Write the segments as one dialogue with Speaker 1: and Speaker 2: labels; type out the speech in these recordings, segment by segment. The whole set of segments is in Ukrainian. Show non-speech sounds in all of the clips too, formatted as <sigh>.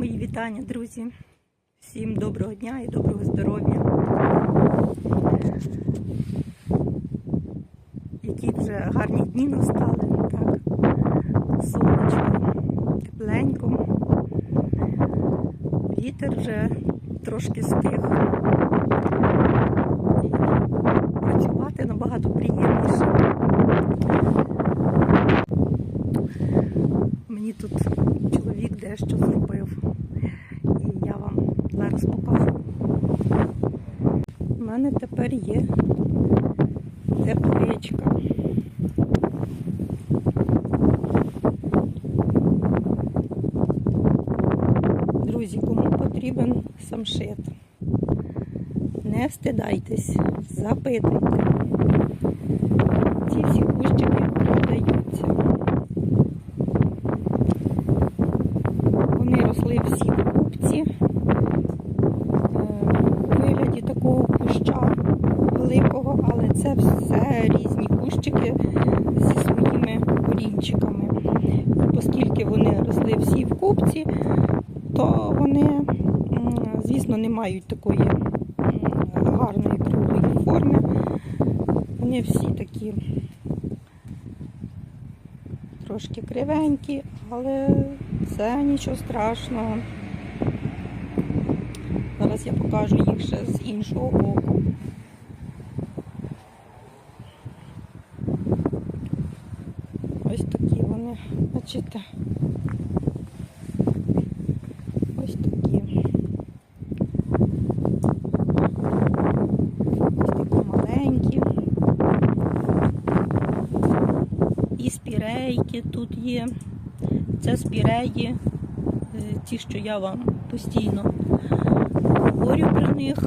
Speaker 1: Мої вітання, друзі. Всім доброго дня і доброго здоров'я. Які вже гарні дні настали. Так. Сонечко, тепленько. Вітер вже трошки стих. І працювати набагато приємніше. Мені тут чоловік дещо зробив. І я вам зараз покажу. У мене тепер є тепличка. Друзі, кому потрібен самшит? Не встидайтесь, запитуйте. Ці всі кущики продаються. Вони росли всі в купці. Е, У вигляді такого куща великого, але це все різні кущики зі своїми корінчиками. І оскільки вони росли всі в купці, то вони, звісно, не мають такої круглої. Вони всі такі трошки кривенькі, але це нічого страшного. Зараз я покажу їх ще з іншого боку. Ось такі вони, бачите? Ось такі. Ось такі маленькі. І тут є. Це спіреї, е, ті, що я вам постійно говорю про них.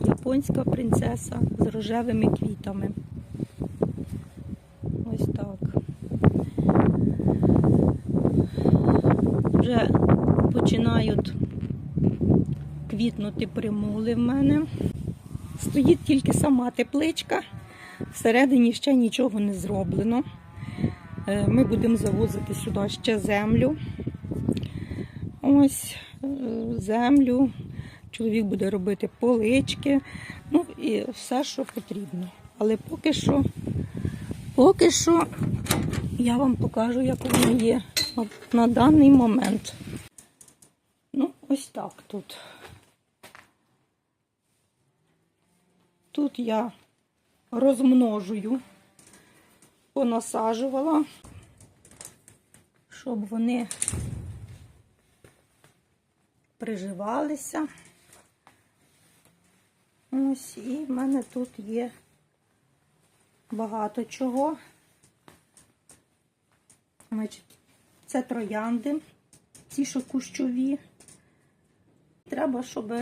Speaker 1: Японська принцеса з рожевими квітами. Ось так. Вже починають квітнути примули в мене. Стоїть тільки сама тепличка. Всередині ще нічого не зроблено. Е, Ми будемо завозити сюди ще землю. Ось е, землю. Чоловік буде робити полички, ну і все, що потрібно. Але поки що, поки що я вам покажу, як воно є на, даний момент. Ну, ось так тут. Тут я розмножую, понасаджувала, щоб вони приживалися. Ось, і в мене тут є багато чого. Значить, це троянди, ці, що кущові. Треба, щоб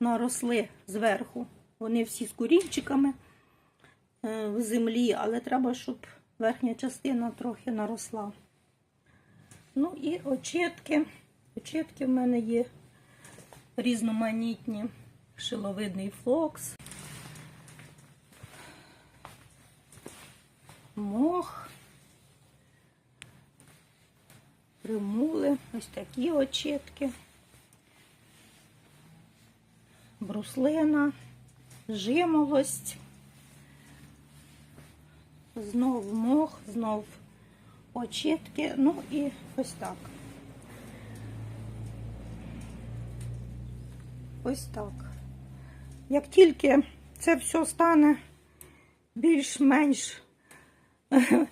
Speaker 1: наросли зверху. Вони всі з корінчиками е, в землі, але треба, щоб верхня частина трохи наросла. Ну і очітки. Очітки в мене є різноманітні. Шиловидний флокс, мох, примули, ось такі очітки, бруслина, жимолость, знов мох, знов очітки, ну і ось так. Ось так. Як тільки це все стане більш-менш <laughs>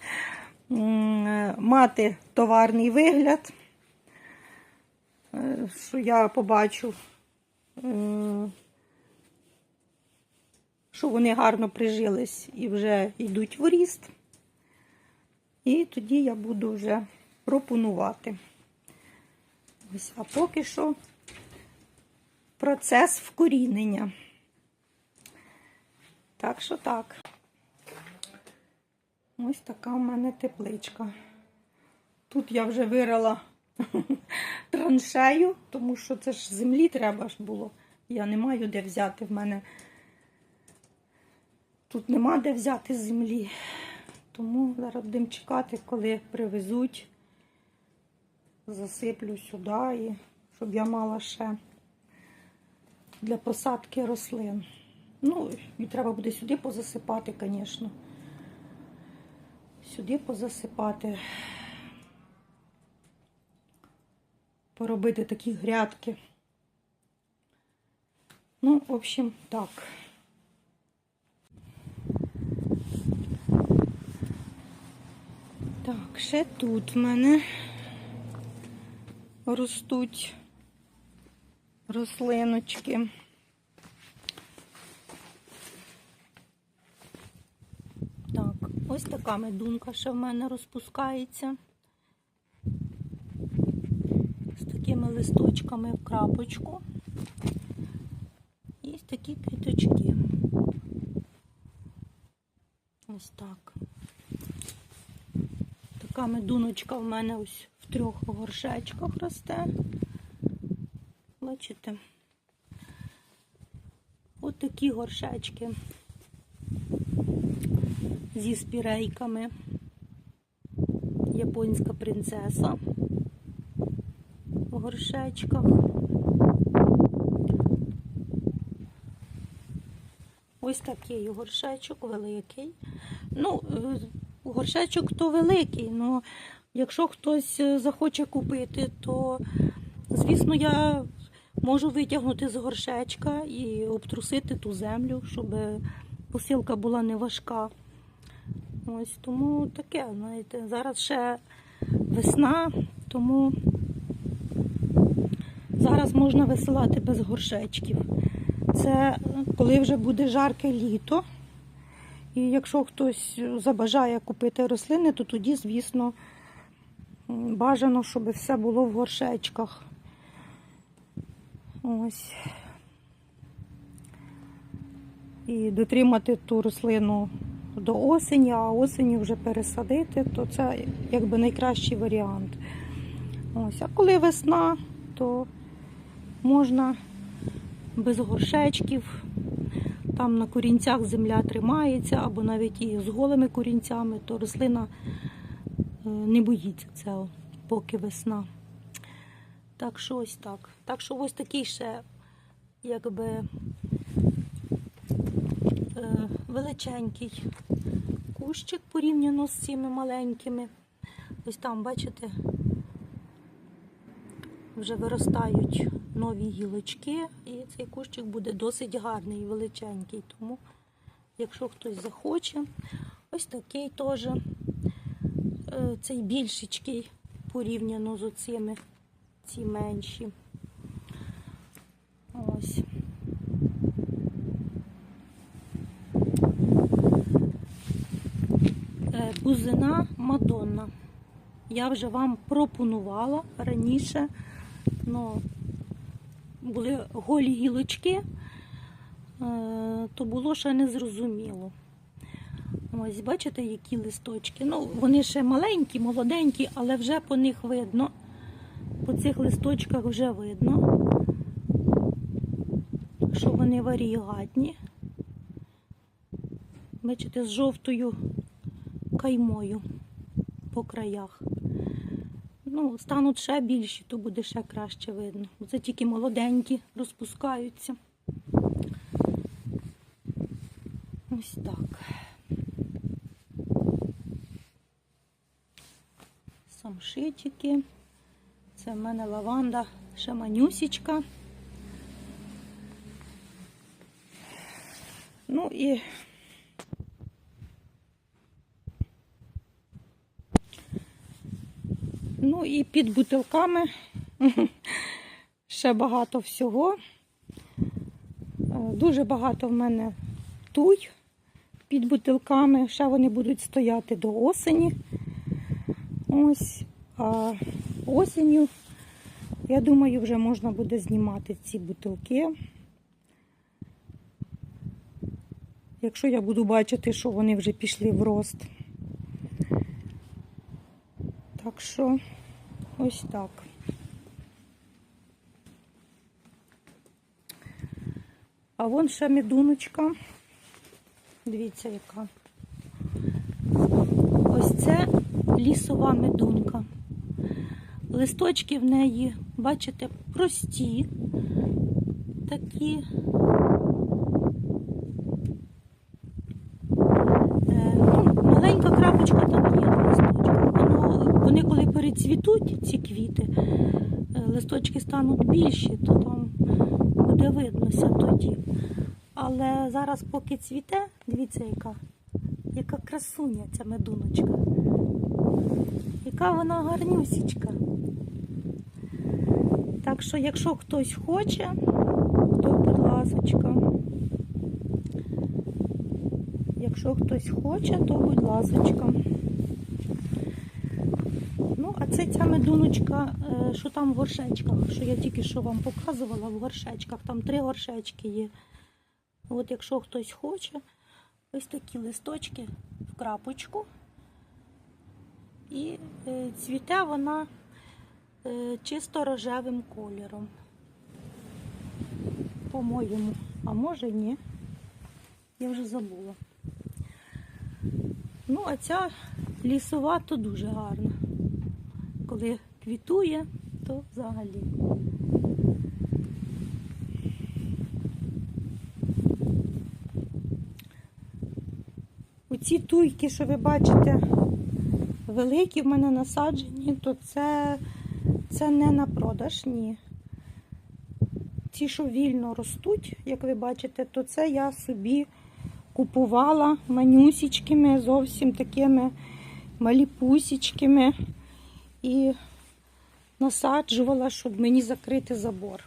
Speaker 1: мати товарний вигляд, е, що я побачу, е, що вони гарно прижились і вже йдуть в ріст, і тоді я буду вже пропонувати. Ось, а поки що процес вкорінення. Так що так. Ось така в мене тепличка. Тут я вже вирила <laughs> траншею, тому що це ж землі треба ж було. Я не маю де взяти в мене. Тут нема де взяти землі. Тому зараз будемо чекати, коли привезуть, засиплю сюди і щоб я мала ще для посадки рослин. Ну, і треба буде сюди позасипати, звісно. Сюди позасипати. Поробити такі грядки. Ну, в общем, так. Так, ще тут в мене ростуть рослиночки. Так, ось така медунка ще в мене розпускається. З такими листочками в крапочку. І такі квіточки. Ось так. Така медуночка в мене ось в трьох горшечках росте. Бачите? Ось такі горшечки зі спірейками. Японська принцеса в горшечках. Ось такий горшечок великий. Ну, е, горшечок то великий, але якщо хтось е, захоче купити, то, звісно, я можу витягнути з горшечка і обтрусити ту землю, щоб посилка була не важка. Ось тому таке, знаєте, зараз ще весна, тому зараз можна висилати без горшечків. Це коли вже буде жарке літо. І якщо хтось забажає купити рослини, то тоді, звісно, бажано, щоб все було в горшечках. Ось. І дотримати ту рослину до осені, а осені вже пересадити, то це якби найкращий варіант. Ось. А коли весна, то можна без горшечків. Там на корінцях земля тримається, або навіть і з голими корінцями, то рослина е, не боїться цього, поки весна. Так що ось так. Так що ось такий ще якби е, величенький кущик порівняно з цими маленькими. Ось там, бачите, вже виростають нові гілочки, і цей кущик буде досить гарний і величенький. Тому, якщо хтось захоче, ось такий теж е, цей більшечкий порівняно з оцими, ці менші. Ось. Е, Бузина Мадонна. Я вже вам пропонувала раніше, ну, були голі гілочки, е, то було ще не зрозуміло. Ось, бачите, які листочки. Ну, вони ще маленькі, молоденькі, але вже по них видно. По цих листочках вже видно, що вони варігатні. Бачите, з жовтою каймою по краях. Ну, стануть ще більші, то буде ще краще видно. Це тільки молоденькі розпускаються. Ось так. Самшитики. Це в мене лаванда ще манюсічка. Ну і Ну і під бутилками ще багато всього. Е, Дуже багато в мене туй під бутилками. Ще вони будуть стояти до осені. Ось. А осінню, я думаю, вже можна буде знімати ці бутилки. Якщо я буду бачити, що вони вже пішли в рост. Так що ось так. А вон ще медуночка. Дивіться, яка. Ось це лісова медунка. Листочки в неї, бачите, прості такі. Е, ну, маленька крапочка там є на листочках. Воно, вони коли перецвітуть, ці квіти, е, листочки стануть більші, то там буде виднося тоді. Але зараз поки цвіте, дивіться, яка, яка красуня ця медуночка. Яка вона гарнюсічка. Так що, якщо хтось хоче, то будь ласочка. Якщо хтось хоче, то будь ласочка. Ну, а це ця медуночка, е, що там в горшечках, що я тільки що вам показувала в горшечках. Там три горшечки є. От якщо хтось хоче, ось такі листочки в крапочку. І е, цвіте вона е, чисто рожевим кольором. По-моєму. А може ні. Я вже забула. Ну, а ця лісова то дуже гарна. Коли квітує, то взагалі. Оці туйки, що ви бачите, великі в мене насаджені, то це, це не на продаж, ні. Ті, що вільно ростуть, як ви бачите, то це я собі купувала манюсічкими, зовсім такими маліпусічкими і насаджувала, щоб мені закрити забор.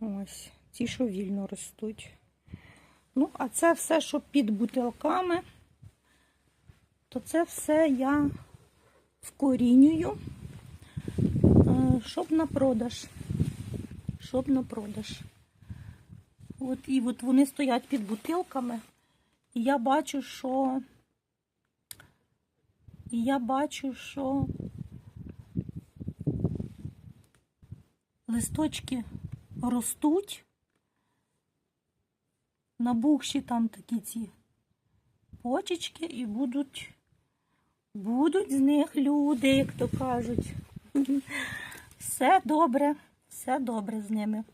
Speaker 1: Ось, ті, що вільно ростуть. Ну, а це все, що під бутилками, то це все я вкорінюю, е, щоб на продаж. Щоб на продаж. От і от вони стоять під бутилками, і я бачу, що і я бачу, що листочки ростуть, набухші там такі ці почечки, і будуть, будуть з них люди, як то кажуть. Все добре, все добре з ними.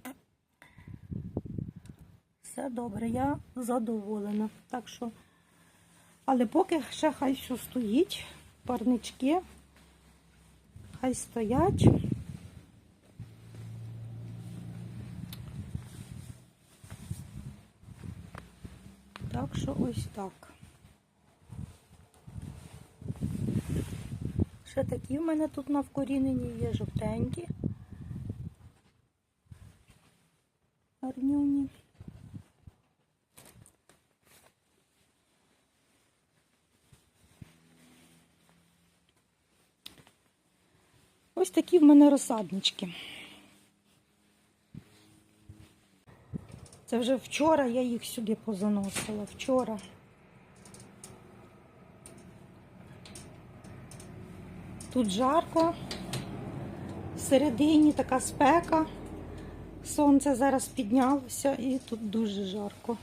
Speaker 1: Все добре, я задоволена. Так що, але поки ще хай все стоїть, парнички, хай стоять. Так що ось так. Ще такі в мене тут на вкоріненні є жовтенькі. Гарнюні. Ось такі в мене розсаднички. Це вже вчора я їх сюди позаносила. Вчора. Тут жарко, всередині така спека. Сонце зараз піднялося і тут дуже жарко.